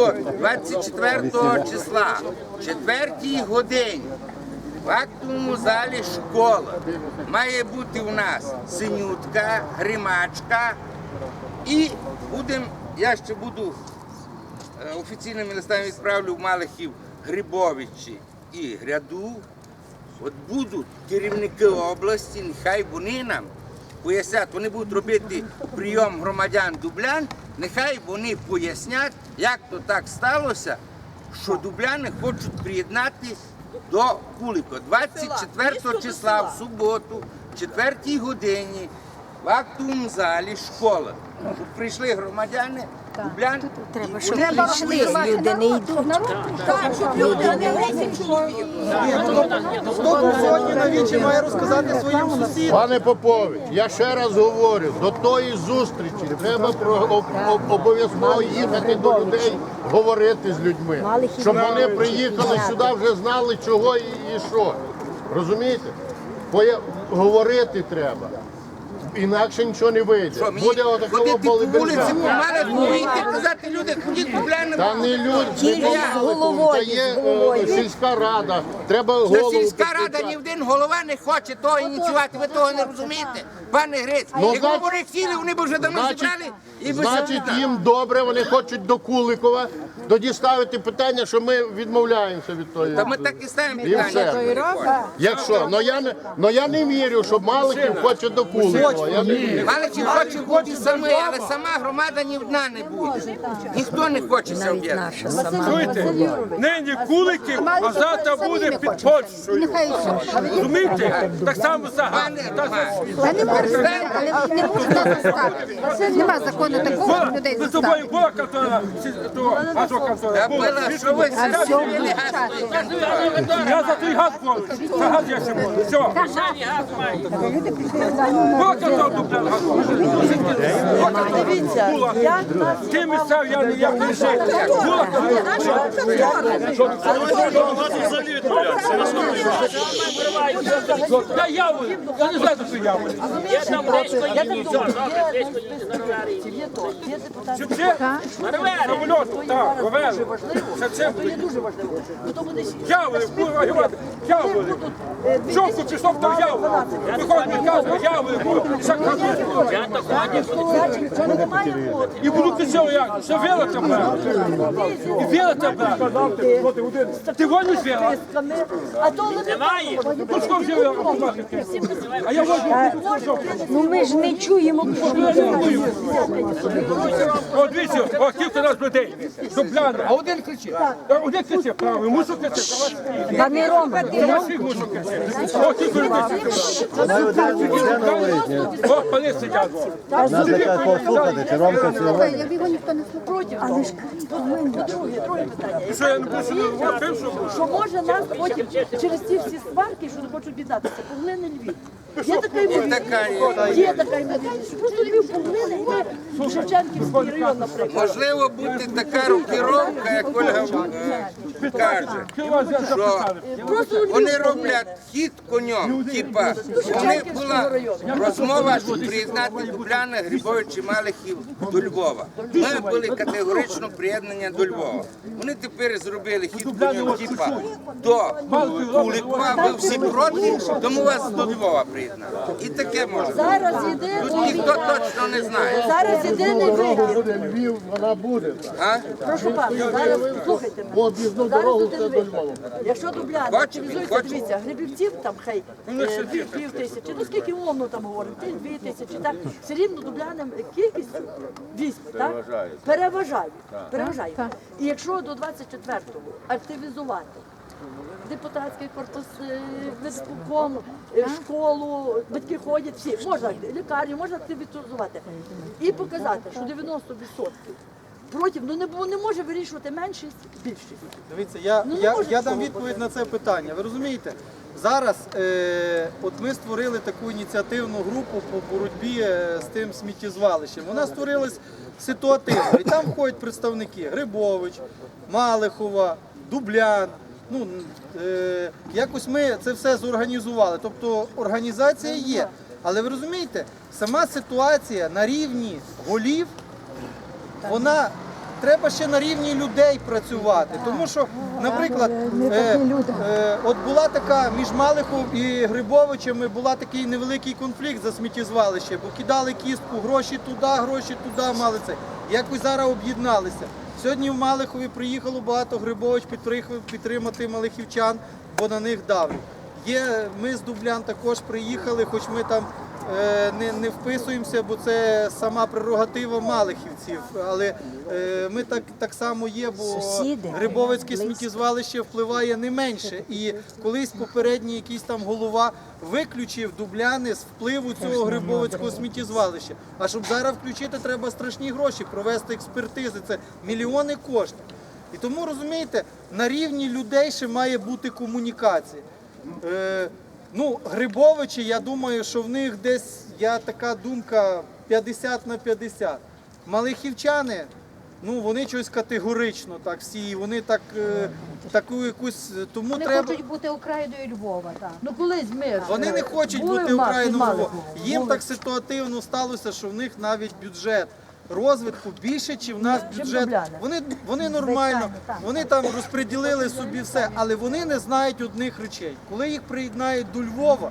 суботу, 24 числа, в 4 годині, в актовому залі школа. Має бути у нас синютка, гримачка і будемо, я ще буду е, офіційними листами відправлю в Малихів Грибовичі і Гряду. От будуть керівники області, нехай вони нам пояснять, вони будуть робити прийом громадян Дублян, нехай вони пояснять, як то так сталося, що дубляни хочуть приєднати до Кулика 24 числа в суботу, в 4 годині, в актовому залі школа. Прийшли громадяни, Дублян. Треба, щоб прийшли, люди не йдуть. Так, щоб люди не 10 чоловік. Хто сьогодні на вічі має розказати своїм сусідам? Пане Попович, я ще раз говорю, до тої зустрічі треба про- об- об- обов'язково їхати до людей, говорити з людьми, щоб вони приїхали сюди, вже знали чого і, і що. Розумієте? Поя- Говорити треба. Інакше нічого не вийде. Що, мені Буде отакого ходити по вулиці, балиберда. помалу, вийти, казати люди, ходіть. Та не люди, Тільки з головою, з головою. е, сільська рада. Треба голову. сільська рада ні один голова не хоче того ініціювати. Ви того не розумієте, пане Грець. Ну, Якби значить- вони хотіли, вони б вже давно зібрали і значить, їм добре, вони хочуть до Куликова. Тоді ставити питання, що ми відмовляємося від тої. Та ми так і ставимо І все. питання. Якщо, ну я не, ну я не вірю, що Маликів хоче до Куликова. Я не вірю. Маличі хоче бути самі, але сама громада ні одна не буде. Ніхто не хоче сам Навіть об'єднати. наша сама. Чуєте? Нині куликів, а завтра буде під Польщею. Розумієте? Так само загально. Але не можна, але не можна заставити. Нема закону такого, щоб людей Ви з тобою заставити. була контора, то газоконтора. Я Була. що ви сиділи, Я за той газ можу. За газ я ще можу. Все. Контора. Дивіться, нас Ти місцев я ніяк не жив. Була Я явую. Я не знаю, що явую. я так думаю, є можливості, є то, є депутати. Чи все? Самольот, так, ровели. Це це То є дуже важливо. То буде Явили, курва, гівати, явили. Жовту часов то явили. Виходить, каже, явили, не. І буду кричав, як, ще віла тебе. І віла тебе. Ти воню віла? А то вони немає. Віла? А я возьму. Ну ми ж не чуємо. О, дивіться, о, кілька раз людей. Дубляни. А один кричить. А Один кричить, правий, мушу кричити. Пане Рома, Я всіх мушу кричити. О, кілька людей. О, пани сидять. послухати, чи Ромка, чи Як його ніхто не слухає. Але ж друге, друге питання. Що я не говорив, що Що може нас потім через ці всі сварки, що не хочуть віддатися, поглине Львів. Є така ймовірність. Є така ймовірність. що Просто Львів поглине ми Шевченківський район, наприклад. Можливо, бути така рокіровка, як Ольга каже. я. Просто Вони роблять хід конем. Типа, вони була розмова, що приєднати Дубляна, Грибович і Малихів до Львова. Ми були категорично приєднання до Львова. Вони тепер зробили хід конем, типа, до Куликова, ви всі проти, тому вас до Львова приєднали. І таке може. зараз Тут ніхто точно не знає. зараз єдиний вихід. буде Львів, вона буде. А? Прошу пана, зараз слухайте мене. об'їзну дорогу все до. Львова. Якщо активізується, хоче. дивіться, грибівців там хай е, дві- пів тисячі, ну скільки умовно там говоримо, ті дві тисячі, так? Все рівно дубляним кількістю військ, так? Переважають, переважають. І якщо до 24-го активізувати депутатський корпус, е, е, школу, батьки ходять, всі можна лікарню, можна активізувати. І показати, що 90% проти, ну не бу- не може вирішувати меншість, більшість. Дивіться, я, Ну, я, я дам відповідь на це питання. Ви розумієте? Зараз е, от ми створили таку ініціативну групу по боротьбі е, з тим сміттєзвалищем. Вона створилась ситуативно. І там входять представники Грибович, Малихова, Дублян. Ну, е, якось ми це все зорганізували. Тобто організація є. Але ви розумієте, сама ситуація на рівні голів, вона треба ще на рівні людей працювати. Тому що, наприклад, е, е, от була така між Малихом і Грибовичами була такий невеликий конфлікт за сміттєзвалище, бо кидали кістку, гроші туди, гроші туди мали це. Якось зараз об'єдналися. Сьогодні в Малихові приїхало багато Грибович підтримати- малихівчан, бо на них давлять. Є, ми з Дублян також приїхали, хоч ми там не, не вписуємося, бо це сама прерогатива малихівців. Але е, ми так, так само є, бо Сусіди. Грибовицьке сміттєзвалище впливає не менше. І колись попередній якийсь там голова виключив Дубляни з впливу цього Грибовицького сміттєзвалища. А щоб зараз включити, треба страшні гроші, провести експертизи. Це мільйони коштів. І тому розумієте, на рівні людей ще має бути комунікація. Ну, Грибовичі, я думаю, що в них десь я така думка 50 на 50. Малихівчани, ну вони щось категорично так всі, вони так е, таку якусь. Тому Вони треба. хочуть бути Україною Львова. Так. Ну колись ми Вони не хочуть були бути в Україною. Малихові. Їм Були. так ситуативно сталося, що в них навіть бюджет розвитку більше, чи в нас бюджет. Вони, вони нормально, вони там розподілили собі все, але вони не знають одних речей. Коли їх приєднають до Львова,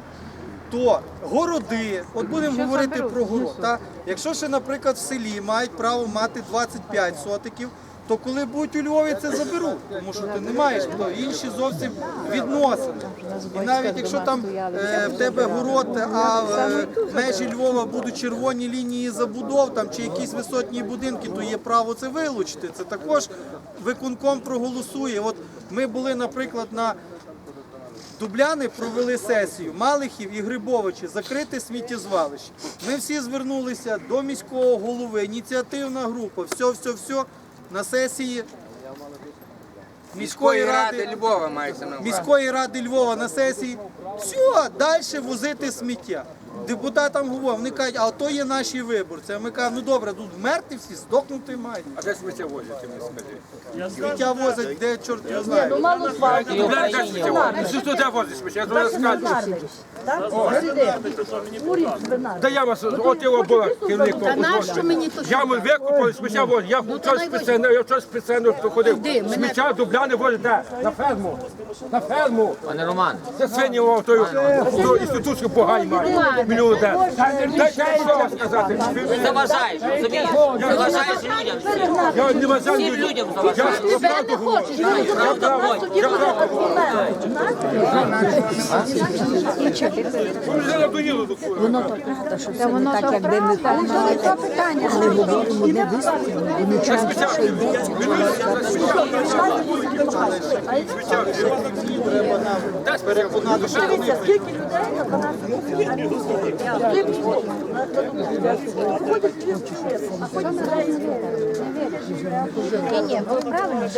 то городи, от будемо говорити про город. Та? Якщо ще, наприклад, в селі мають право мати 25 сотиків, то коли будуть у Львові, це заберуть, тому що ти не маєш то інші зовсім відносини. І навіть якщо там е, в тебе город, а е, межі Львова будуть червоні лінії забудов там чи якісь висотні будинки, то є право це вилучити. Це також виконком проголосує. От ми були, наприклад, на Дубляни провели сесію Малихів і Грибовичі закрите сміттєзвалище. Ми всі звернулися до міського голови, ініціативна група, все, все, все на сесії Міської ради Львова мається на увазі. міської ради Львова на сесії. Все, далі возити сміття. Депутатам говорять, вони кажуть, а то є наші виборці. А ми кажемо, ну добре, тут вмерти всі, здохнути мають. А де сміття возять, мені скажи? Сміття возять, де чорт його знає. Ну мало свалки. Дубляни теж сміття возять. Ну, що де возять сміття? Я зараз скажу. Так? Сюди. Уряд свинар. Та яма, от його була керівником. Та нащо мені то що? Яму викопали, сміття возять. Я вчора спеціально, я вчора спеціально ходив. Сміття дубляни возять де? На ферму. На ферму. Пане Роман, Це свині о, тою, ту інститутську погані мають. Де. Дайте я слово сказати. заважаєш, розумієш? Заважаєш людям. Я не вважаю Всім людям. людям Я правду говорю. Я правду. Я правду говорю. Ви вже надоїли до. Це воно так, якби ми приймали, але говоримо не виступимо, і нічого що йдеться. Дивіться, скільки людей на 12 Ходять дві чоловіки, а потім Ні, ні, ви правильно.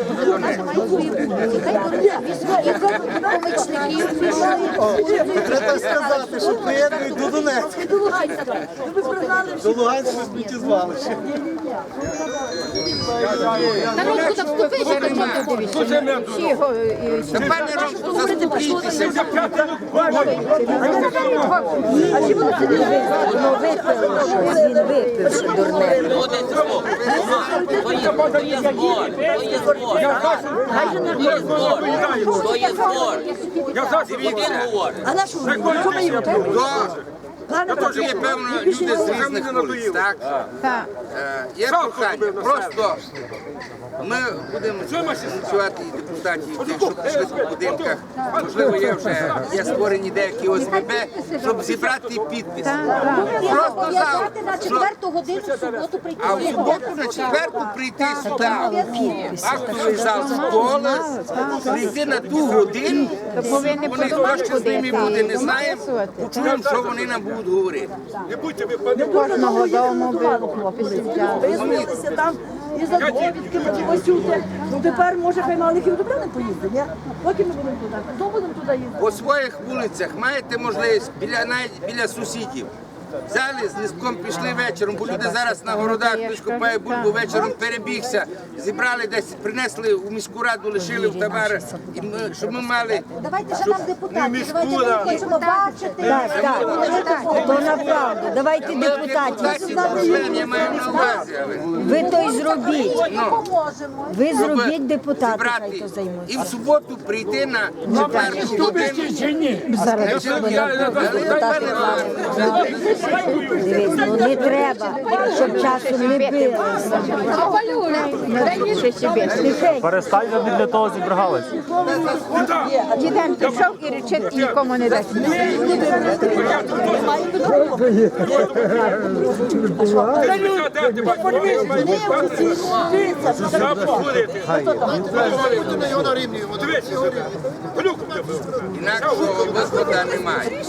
Треба сказати, що приєднують до Донецька, до Луганського сміттєзвалища. Ти дивишся? Не е, Та. А чи сиділи? Випило він випив, що дурне. Люди цього. То є, збор, то є збор. То є збор, то є збор. Я завжди Один говорить. А на що ви? Що До Тут є певно люди з різних вулиць, так? Так. Е, Є прохання. Просто ми будемо ініціювати і депутатів, тих, що прийшли по будинках. Можливо, є вже є створені деякі ОСББ, щоб зібрати підписи. Просто за на четверту годину в суботу прийти. а в суботу на четверту прийти сюди, актовий зал школи, прийти на ту годину, вони хто що з ними буде, не знаємо, почуємо, що вони нам будуть говорити. Не будьте ви, пане. Кожного дому хлопці взяли. Визвалися там і за довідки осюти. Ну тепер може хай малих поїздить, ні? Поки ми будемо туди. то будемо туди їздити? По своїх вулицях маєте можливість біля навіть біля сусідів взяли з низком, пішли вечором, бо люди зараз на городах хтось купає бульбу вечором, перебігся, зібрали десь, принесли у міську раду, лишили в товари, і ми, щоб ми мали. Давайте ще нам депутати. Давайте ми хочемо бачити. Так, так, то направду. Давайте Ми депутатів. депутатів я маю на увазі, але Ви то й зробіть. Поможемо. Ви зробіть депутати, хай зібрати то і займуться. в суботу прийти на четверту годину. Зараз депутати Дивись, ну не треба, щоб часом не билися. Тихенько. Перестань вони для того зібрались. Діден пішов і речить нікому не дасть. Інакшого виходу немає.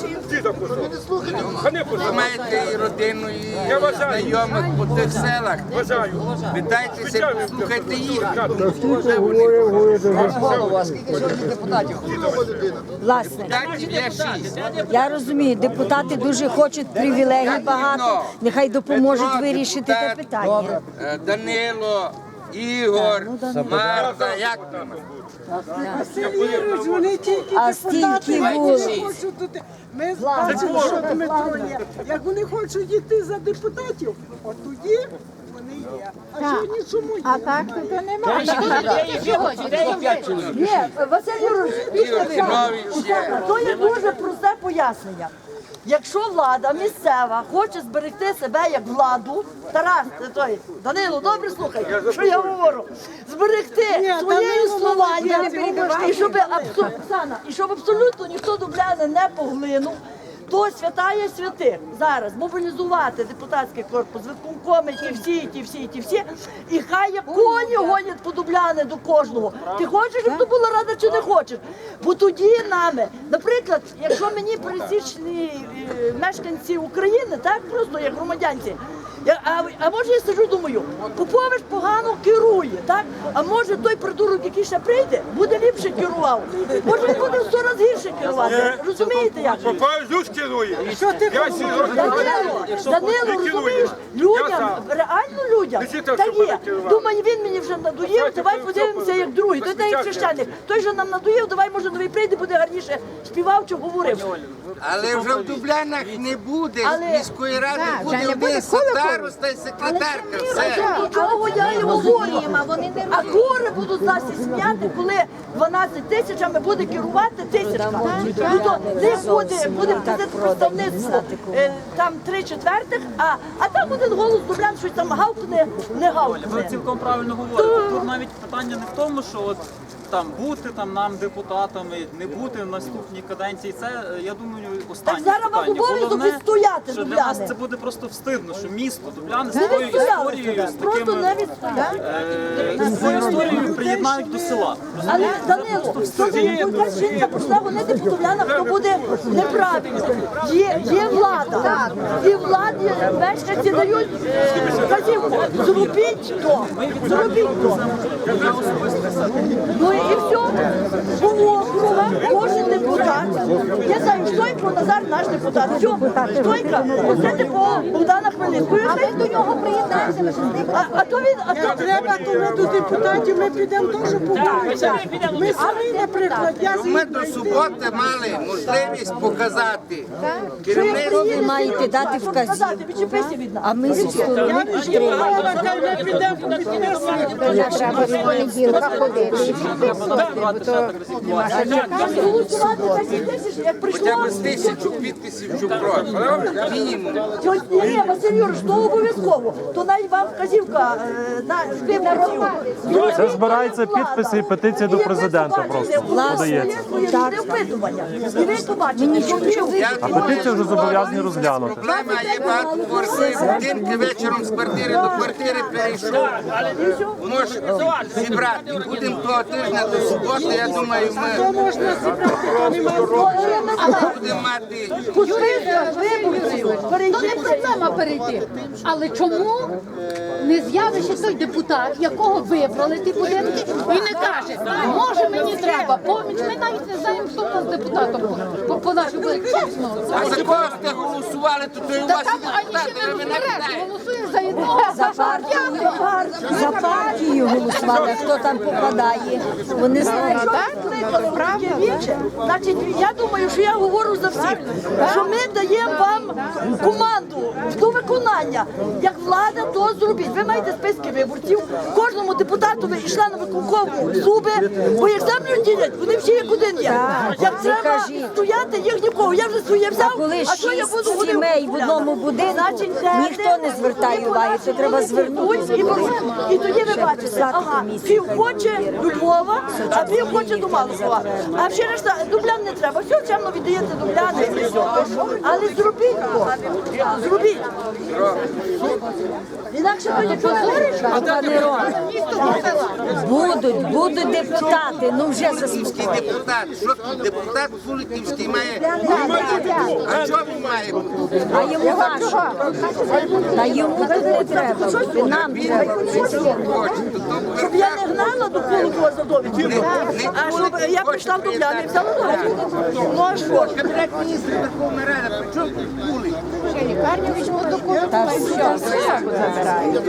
Ви маєте і родину, і знайомих по тих селах. Бажаю. Питайтеся, послухайте їх. Власне, я розумію, депутати дуже хочуть привілегій багато. Нехай допоможуть вирішити те питання. е, Данило, Ігор, Марта, як там? Вони тільки А не вулиць. хочуть тут. Ми бачимо, що Дмитро є. Як вони хочуть йти за депутатів, от тоді вони. А так то немає. Ні, Василь Юрович, то є дуже просте пояснення. Якщо влада місцева хоче зберегти себе як владу, Тарас, той, Данило, добре слухай, що я говорю. Зберегти своє існування, і щоб, абсолютно ніхто дубляни не поглинув, то святає святих зараз мобілізувати депутатський корпус, виконкоми, ті всі, ті всі, ті всі, і хай як коні гонять подубляни до кожного. Ти хочеш, щоб то була рада, чи не хочеш? Бо тоді нами, наприклад, якщо мені пересічні е, мешканці України, так просто як громадянці. Я, а, а може я сиджу, думаю, Попович погано керує, так? А може той придурок, який ще прийде, буде ліпше керував. Може він буде в сто разів гірше керувати. Розумієте як? Попав Люш керує. Що ти Я сі Данило, Данило, розумієш, людям, реально людям, та є. Думаю, він мені вже надоїв, давай подивимося, як другий. Той та як священник. Той же нам надоїв, давай, може, новий прийде, буде гарніше співав чи говорив. Але вже в Дублянах не буде з міської ради, буде один староста і секретарка. Все. Чого я і говорю? А кури будуть нас і сміяти, коли 12 тисячами буде керувати тисячка. Ну то не буде, буде представництво е, там три четвертих, а, а там один голос дублян, щось там гавкне, не Ви гавкне. цілком правильно говорите. Тут навіть питання не в тому, що от там бути там нам депутатами, не бути в наступній каденції. Це е, я думаю, останнє Так зараз вам питання. обов'язок Головне, відстояти що для Дубляни. нас це буде просто встидно, що місто Дубляни з Не такою відстояли історією, з просто такими не відстояли. е, з такою історією приєднають до села. Але Данило, ти будь жінка прийшла, вони Дубляна, хто буде неправильно. Є, є влада. І владі мешканці дають е, вказівку. Зробіть то, зробіть то. Ну і все. По округах кожен депутат. Я знаю, Штойко Назар наш депутат. Все, Штойка, це типу Богдана Хмельницького. І хай до нього приєднається. А, а то він, а то треба, то ми до депутатів, ми підемо теж побудемося. Ми самі, наприклад, я ми до суботи мали можливість показати керівництву. Ви маєте дати вказівку. Відчепися від нас. А ми зі сторони підтримуємо. ми підемо підписуємо. Треба з понеділка ходити. Хоча б з тисячу підписів. Мінімум. Ні, Василь то обов'язково. То навіть вам вказівка е, на. Це збирається підписи і петиція до президента просто подається. Опитування. І ви побачите, що ви А петицію вже зобов'язані розглянути. Проблема є багатоповерхові будинки вечором з квартири до квартири перейшов. Воно ж зібрати. Будемо того тижня тижня до суботи, я думаю, ми Можна зібрати, то немає будемо мати Пуститься виборців, То не проблема перейти. Але чому не з'явиться той депутат, якого вибрали ті будинки, і не каже, може мені треба поміч, ми навіть не знаємо, хто у нас депутатом по, по нашій вулиці. Чесно. А за кого сте голосували, то то і у вас там і ані депутати, не ви мене розбереш, питаєте. голосуєш за одного, за партію. За партію голосували, хто там попадає. Вони знають. Правда? Значить, я думаю, що я говорю за всіх, що ми даємо вам команду до виконання. Як влада, то зробіть. Ви маєте списки виборців, кожному депутату і члену виконкому зуби, бо як землю ділять, вони всі як один є. Як треба стояти, їх нікого. Я вже своє взяв, А що я буду вони сімей в одному будинку, ніхто не звертає уваги, то треба звернутися. І, і тоді ви бачите, ага, пів хоче до Львова, а пів хоче до Малахова. А ще решта дублян не треба. Все чемно віддаєте дубляни. Але зробіть то. Зробіть. Інакше ви нічого не. Пане Рон, будуть, будуть депутати, ну вже заспокоїть. депутат. Що тут депутат Фуликівський має? А що він має? А йому важко. Та йому тут не треба, нам треба. Хоче, то то я не гнала до Куликова за довідку. А щоб я прийшла в дубляни і взяла довідку. Ну а що? Кабінет міністрів Верховної Ради, при чому тут Фулик? Та все, все забирають.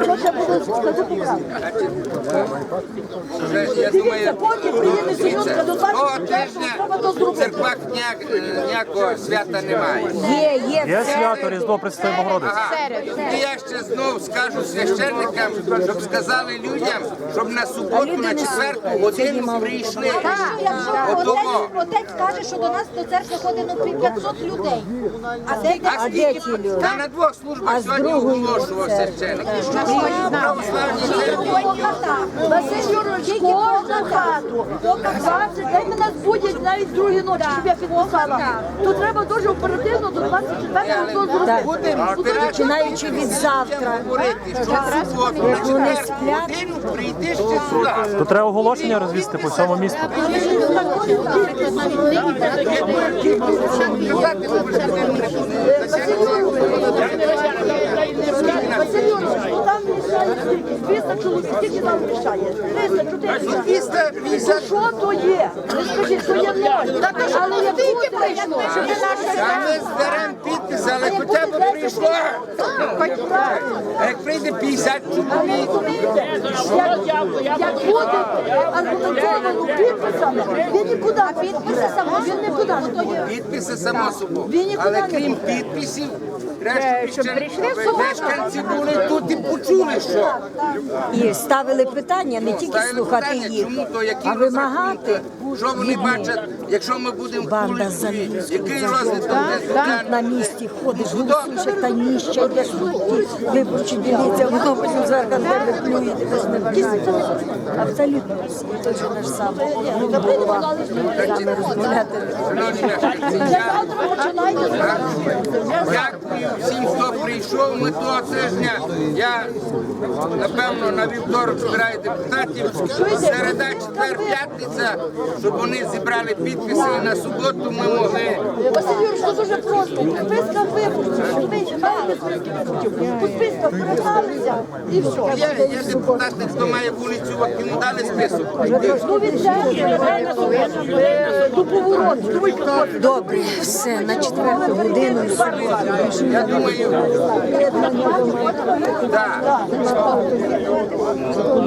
Хто ще буде скажу поправку? Вже, Дивіться, думаю, поки приїде Синютка до того 24 треба церквах е, ніякого свята немає. Є, є. Є свято Різдво Пресвятої Богородиці. Ага. І я ще знов скажу священникам, щоб сказали людям, щоб на суботу, на четверту годину прийшли. Якщо Отого. отець каже, що до нас до церкви ходить ну 500 людей. А де, А де ті скільки? люди? Та на двох службах сьогодні оголошував церкви? священник. Православній церкві. Василь Юрович, кожну хату. 20, дай мене збудять навіть другої ночі, щоб я підписала. То треба дуже оперативно до 24-го то зробити. Починаючи від завтра. Вони сплять. То треба оголошення розвісти по всьому місту. Казати, ви вже Василь Юрович, скільки? 200 чоловік, скільки там мішає? 300, 400. 250 Що то є? Не скажіть, що є ноль. Але як буде, ми зберемо підписи, але хоча б прийшло. Як прийде 50 чоловік, Як, буде аргументовано підписами, він нікуди підписи само, він нікуди не поїде. підписи само собою. Але крім підписів, щоб мешканці були тут і почули, що. І ставили питання, не тільки Ставили слухати питання, їх, чому то, які а вимагати. розрахунки, що вони від них. бачать, якщо ми будемо в Банда за який за розвиток десь На місці ходиш, голосуєш, як та ніща, йдеш ті виборчі дільниці, а воно потім зверху на тебе плює, тебе зневажає. Абсолютно всі, точно наш самий. Ну, голова, саме розмовляти. Шановні мешканці, я завтра починайте. Дякую всім, хто прийшов. Ми того тижня. Я напевно на вівторок збираю депутатів. Середа, четвер, п'ятниця, щоб вони зібрали підписи і на суботу ми могли. Василь Юрійович, це дуже просто. По списках виборців. Ви маєте списки виборців. Списках і все. Є, є депутати, хто має вулицю, йому дали список. Ну від церкви е, до повороту. Добре, все, на четверту годину. Я.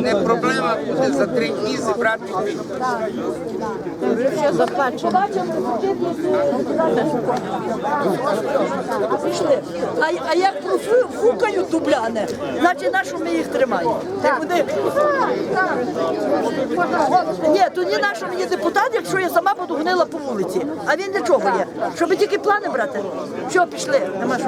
не проблема буде за три дні зібрати. Побачимо, Пішли. А, а як профукають дубляни, значить на що ми їх тримаємо? Вони... Ні, то ні на що мені депутат, якщо я сама буду гнила по вулиці. А він для чого є? Щоб тільки плани брати? Що, пішли? Нема що.